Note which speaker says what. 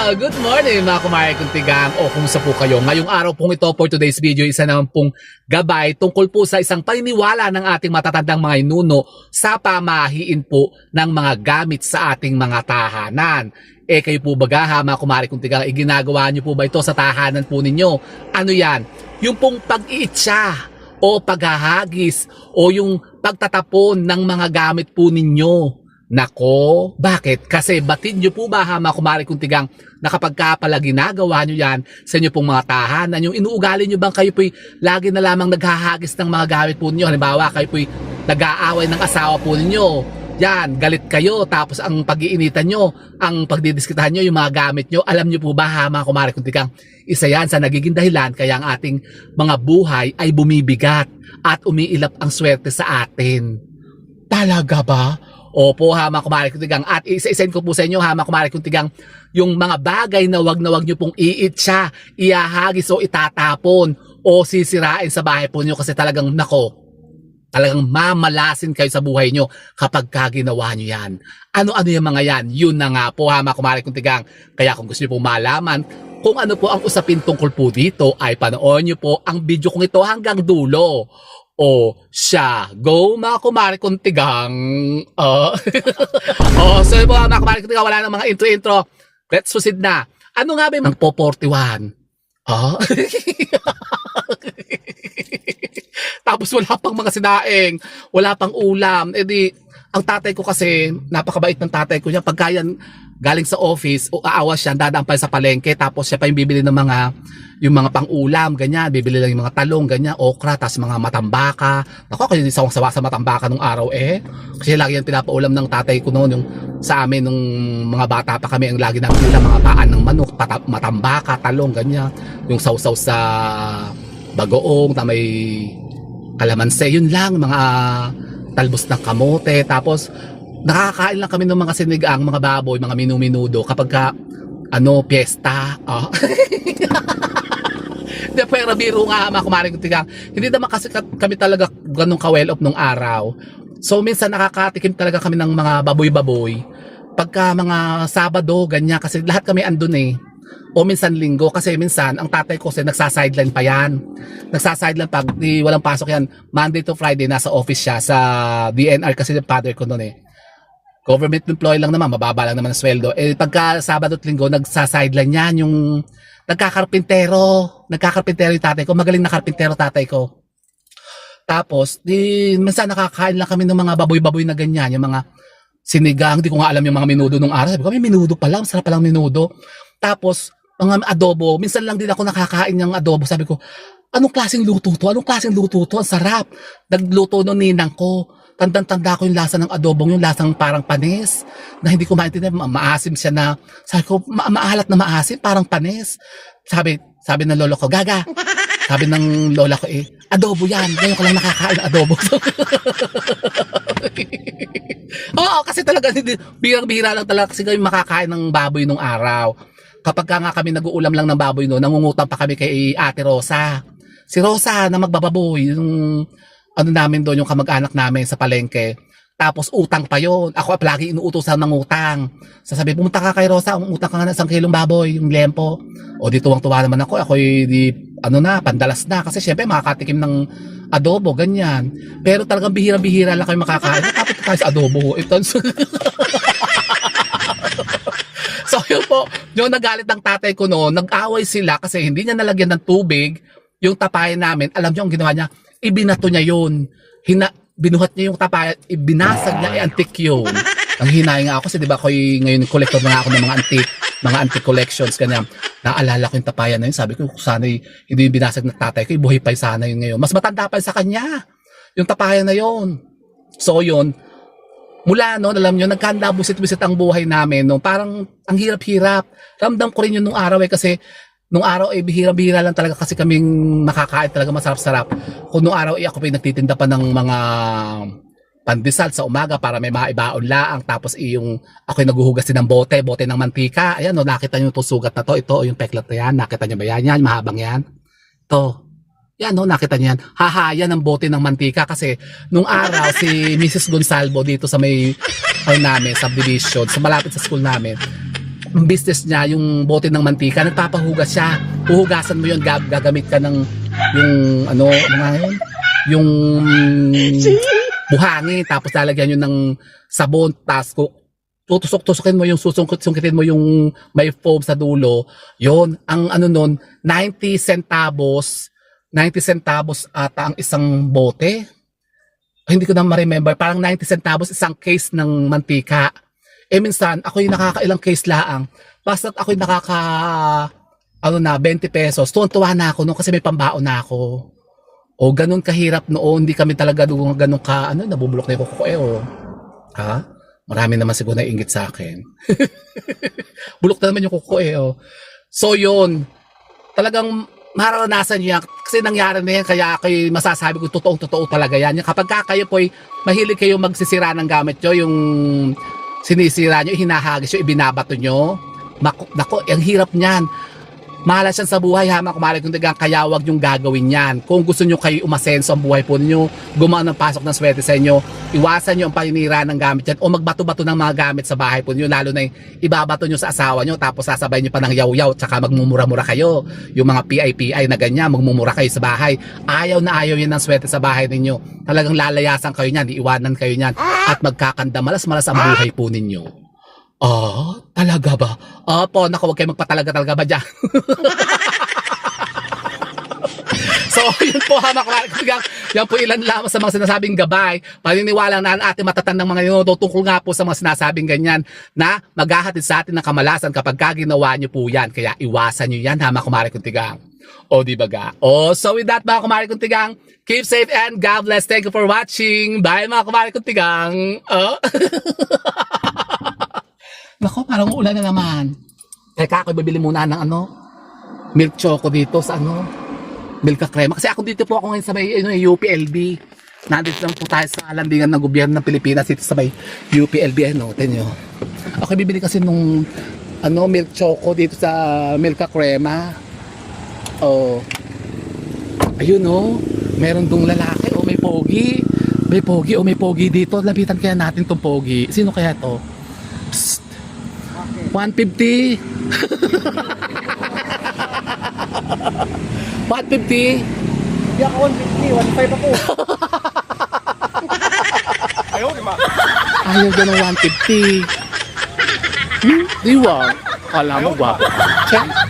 Speaker 1: Good morning mga kumare kuntigang o kung sa po kayo. Ngayong araw pong ito for today's video, isa naman pong gabay tungkol po sa isang paniniwala ng ating matatandang mga inuno sa pamahiin po ng mga gamit sa ating mga tahanan. Eh kayo po baga ha mga kumare kuntigang, iginagawa niyo po ba ito sa tahanan po ninyo? Ano yan? Yung pong pag-iitsa o paghahagis o yung pagtatapon ng mga gamit po ninyo. Nako, bakit? Kasi batid nyo po ba ha mga kumari kung tigang na kapag ka pala ginagawa nyo yan sa inyo pong mga tahanan, yung inuugali nyo bang kayo po'y lagi na lamang naghahagis ng mga gamit po ninyo? Halimbawa, kayo po'y nag-aaway ng asawa po ninyo. Yan, galit kayo. Tapos ang pag-iinitan nyo, ang pagdidiskitahan nyo, yung mga gamit nyo. Alam nyo po ba ha mga kumari kung tigang isa yan sa nagiging dahilan kaya ang ating mga buhay ay bumibigat at umiilap ang swerte sa atin. Talaga ba? Opo ha mga kumari kuntigang at isa-isain ko po sa inyo ha mga kumari kuntigang yung mga bagay na wag na wag nyo pong iitsa, iahagis o itatapon o sisirain sa bahay po nyo kasi talagang nako, talagang mamalasin kayo sa buhay nyo kapag ka ginawa nyo yan. Ano-ano yung mga yan? Yun na nga po ha mga kumari kuntigang. Kaya kung gusto nyo pong malaman kung ano po ang usapin tungkol po dito ay panoorin nyo po ang video kong ito hanggang dulo. O siya, go mga kumari kong tigang. Uh, oh, so yun po mga kumari kong wala nang mga intro-intro. Let's proceed na. Ano nga ba yung po 41? Ah? Tapos wala pang mga sinaing, wala pang ulam. E di, ang tatay ko kasi, napakabait ng tatay ko niya. Pagka yan galing sa office, o aawas siya, dadaan pa sa palengke, tapos siya pa yung bibili ng mga, yung mga pang-ulam, ganyan, bibili lang yung mga talong, ganyan, okra, tapos mga matambaka. Ako, ako yung sawang sawa sa matambaka nung araw eh. Kasi lagi yung pinapaulam ng tatay ko noon, yung sa amin nung mga bata pa kami, ang lagi namin nila mga paan ng manok, pata- matambaka, talong, ganyan. Yung sausaw sa bagoong, na may kalamanse, yun lang, mga talbos ng kamote, tapos nakakain lang kami ng mga sinigang, mga baboy, mga minu-minudo kapag ka, ano, piyesta. Oh. Hindi, pero biro nga, mga kumaring tigang. Hindi naman kasi ka- kami talaga ganun ka-well off nung araw. So, minsan nakakatikim talaga kami ng mga baboy-baboy. Pagka mga Sabado, ganyan, kasi lahat kami andun eh. O minsan linggo, kasi minsan, ang tatay ko kasi nagsasideline pa yan. Nagsasideline pag di, walang pasok yan. Monday to Friday, nasa office siya sa DNR kasi yung father ko noon eh government employee lang naman, mababa lang naman ang sweldo. Eh, pagka Sabado at Linggo, nagsasideline yan, yung nagkakarpintero. Nagkakarpintero yung tatay ko. Magaling na karpintero tatay ko. Tapos, di, minsan nakakain lang kami ng mga baboy-baboy na ganyan, yung mga sinigang, hindi ko nga alam yung mga minudo nung araw. Sabi ko, may minudo pa lang, sarap pa lang minudo. Tapos, mga adobo, minsan lang din ako nakakain ng adobo. Sabi ko, anong klaseng luto to? Anong klaseng luto to? Ang sarap. Nagluto nung ninang ko. Tandang-tanda ko yung lasa ng adobong, yung lasang parang panis. Na hindi ko maintindihan, ma- maasim siya na, sabi ko, ma- maalat na maasim, parang panis. Sabi, sabi ng lolo ko, gaga. Sabi ng lola ko eh, adobo yan. Ngayon ko lang nakakain ng adobo. Oo, kasi talaga, hindi, birang-bira lang talaga kasi kami makakain ng baboy nung araw. Kapag ka nga kami nag-uulam lang ng baboy no, nangungutang pa kami kay Ate Rosa. Si Rosa na magbababoy, yung ano namin doon, yung kamag-anak namin sa palengke. Tapos utang pa yon. Ako lagi inuutosan ng utang. Sasabi, pumunta ka kay Rosa, umutang ka nga ng isang kilong baboy, yung lempo. O di tuwang-tuwa naman ako. Ako di, ano na, pandalas na. Kasi syempre makakatikim ng adobo, ganyan. Pero talagang bihira-bihira lang kayo makakain. Nakapit tayo sa adobo. Ito. so yun po, yung nagalit ng tatay ko noon, nag-away sila kasi hindi niya nalagyan ng tubig yung tapayan namin. Alam niyo ang ginawa niya? Ibinato niya yun. Hina, binuhat niya yung tapayan, ibinasag niya, eh, antique yun. Ang hinay nga ako kasi di ba ako ngayon collector na ako ng mga antique, mga antique collections, ganyan. Naalala ko yung tapayan na yun. Sabi ko, sana hindi yung binasag ng tatay ko, ibuhay pa sana yun ngayon. Mas matanda pa sa kanya. Yung tapayan na yun. So yun, mula no, alam nyo, nagkanda busit-busit ang buhay namin. No? Parang ang hirap-hirap. Ramdam ko rin yun nung araw eh kasi nung araw eh bihira-bihira lang talaga kasi kaming nakakain talaga masarap-sarap. Kung nung araw eh ako pa yung nagtitinda pa ng mga pandesal sa umaga para may maibaon laang tapos eh, yung ako yung naghuhugas din ng bote, bote ng mantika. Ayan no, nakita nyo itong sugat na to. Ito yung peklat na yan. Nakita nyo ba yan? Yan, mahabang yan. Ito. Yan no, nakita niyo yan. Haha, yan ang bote ng mantika kasi nung araw si Mrs. Gonsalvo dito sa may ano namin, subdivision, sa malapit sa school namin, ang business niya, yung bote ng mantika, nagpapahugas siya. Uhugasan mo yun, gag- gagamit ka ng yung ano, ano nga yun? Yung buhangin, tapos lalagyan yun ng sabon, tapos tutusok-tusokin mo yung susungkit-sungkitin mo yung may foam sa dulo. Yon ang ano nun, 90 centavos, 90 centavos ata ang isang bote. Hindi ko na ma-remember. Parang 90 centavos isang case ng mantika. Eh minsan, ako yung nakakailang case laang. Basta't ako yung nakaka, ano na, 20 pesos. Tuwan-tuwa na ako noon kasi may pambaon na ako. O ganun kahirap noon. Hindi kami talaga doon ganun ka, ano, nabubulok na yung kuko ko eh. O. Ha? Marami naman siguro na ingit sa akin. Bulok na naman yung kuko eh. Oh. So yun, talagang mararanasan niyo yan. Kasi nangyari na yan, kaya kayo masasabi ko, totoong totoo talaga yan. Kapag ka kayo po mahilig kayo magsisira ng gamit nyo, yung sinisira nyo, hinahagis nyo, ibinabato nyo, Naku, nako, ang hirap niyan. Malas yan sa buhay, hama kumari kung dagang kaya wag yung gagawin yan. Kung gusto nyo kayo umasenso ang buhay po ninyo, gumawa ng pasok ng swerte sa inyo, iwasan nyo ang paninira ng gamit yan o magbato-bato ng mga gamit sa bahay po ninyo, lalo na yung ibabato nyo sa asawa nyo, tapos sasabay nyo pa ng yaw-yaw, tsaka magmumura-mura kayo. Yung mga PIPI na ganyan, magmumura kayo sa bahay. Ayaw na ayaw yan ng swerte sa bahay ninyo. Talagang lalayasan kayo niyan, iiwanan kayo niyan, at magkakanda malas-malas ang buhay po ninyo. Ah, talaga ba? Opo, naku, huwag kayo magpatalaga-talaga ba dyan? so, yun po, hamak mga Yan po ilan lamang sa mga sinasabing gabay. Paniniwala na ang ating matatandang mga yun tungkol nga po sa mga sinasabing ganyan na maghahatid sa atin ng kamalasan kapag kaginawa nyo po yan. Kaya iwasan nyo yan, hama kumari kong tigang. O, di ba ga? O, so with that, mga kumari kong tigang, keep safe and God bless. Thank you for watching. Bye, mga kumari kong tigang. Oh. Nako, parang uulan na naman. Teka, ako bibili muna ng ano, milk choco dito sa ano, milk crema. Kasi ako dito po ako ngayon sa may ano, UPLB. Nandito lang po tayo sa landingan ng gobyerno ng Pilipinas dito sa may UPLB. Ano, tenyo. Ako bibili kasi nung ano, milk choco dito sa milk crema. Oh. Ayun oh, meron dong lalaki oh, may pogi. May pogi oh, may pogi dito. Lapitan kaya natin tong pogi. Sino kaya to? Psst. 150. 150.
Speaker 2: Hindi ako 150, 1.5 ako. Ayaw, ba?
Speaker 1: Ayaw ka ng 150. Hmm? Di ba? Kala mo gwapo. Check.